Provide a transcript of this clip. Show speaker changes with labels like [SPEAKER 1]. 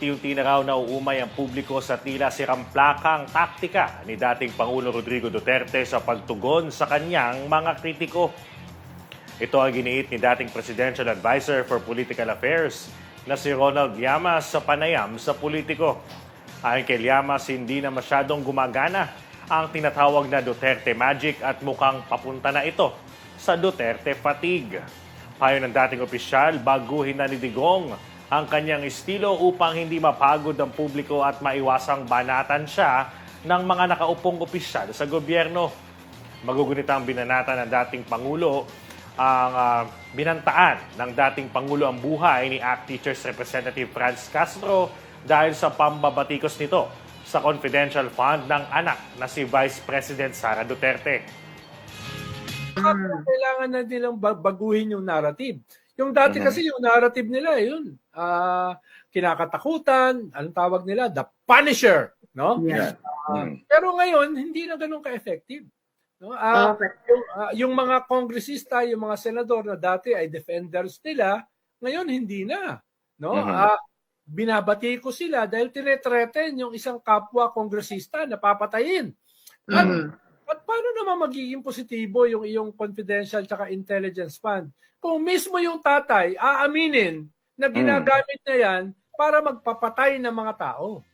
[SPEAKER 1] unti-unti na raw nauumay ang publiko sa tila siramplakang taktika ni dating Pangulo Rodrigo Duterte sa pagtugon sa kanyang mga kritiko. Ito ang giniit ni dating Presidential Advisor for Political Affairs na si Ronald Llamas sa panayam sa politiko. Ayon kay Llamas, hindi na masyadong gumagana ang tinatawag na Duterte Magic at mukhang papunta na ito sa Duterte Fatigue. Payo ng dating opisyal, baguhin na ni Digong ang kanyang estilo upang hindi mapagod ang publiko at maiwasang banatan siya ng mga nakaupong opisyal sa gobyerno. Magugunita ang binanata ng dating Pangulo ang ah, binantaan ng dating Pangulo ang buhay ni ACT Teachers Representative Franz Castro dahil sa pambabatikos nito sa confidential fund ng anak na si Vice President Sara Duterte.
[SPEAKER 2] Kailangan na nilang ba- baguhin yung narrative. Yung dati
[SPEAKER 1] Mhm.
[SPEAKER 2] kasi yung narrative nila, yun, ah kinakatakutan, anong tawag nila? The Punisher. No?
[SPEAKER 3] Yeah.
[SPEAKER 2] Ah,
[SPEAKER 3] Mm.
[SPEAKER 2] Pero ngayon, hindi na ganun ka-effective. No? Ah,
[SPEAKER 3] Okay.
[SPEAKER 2] yung, ah, yung mga kongresista, yung mga senador na dati ay defenders nila, ngayon hindi na. No?
[SPEAKER 3] Mhm.
[SPEAKER 2] Ah, binabati ko sila dahil tinetreten yung isang kapwa kongresista na papatayin. At,
[SPEAKER 3] Mhm.
[SPEAKER 2] At paano naman magiging positibo yung iyong confidential tsaka intelligence fund? Kung mismo yung tatay aaminin na ginagamit na yan para magpapatay ng mga tao.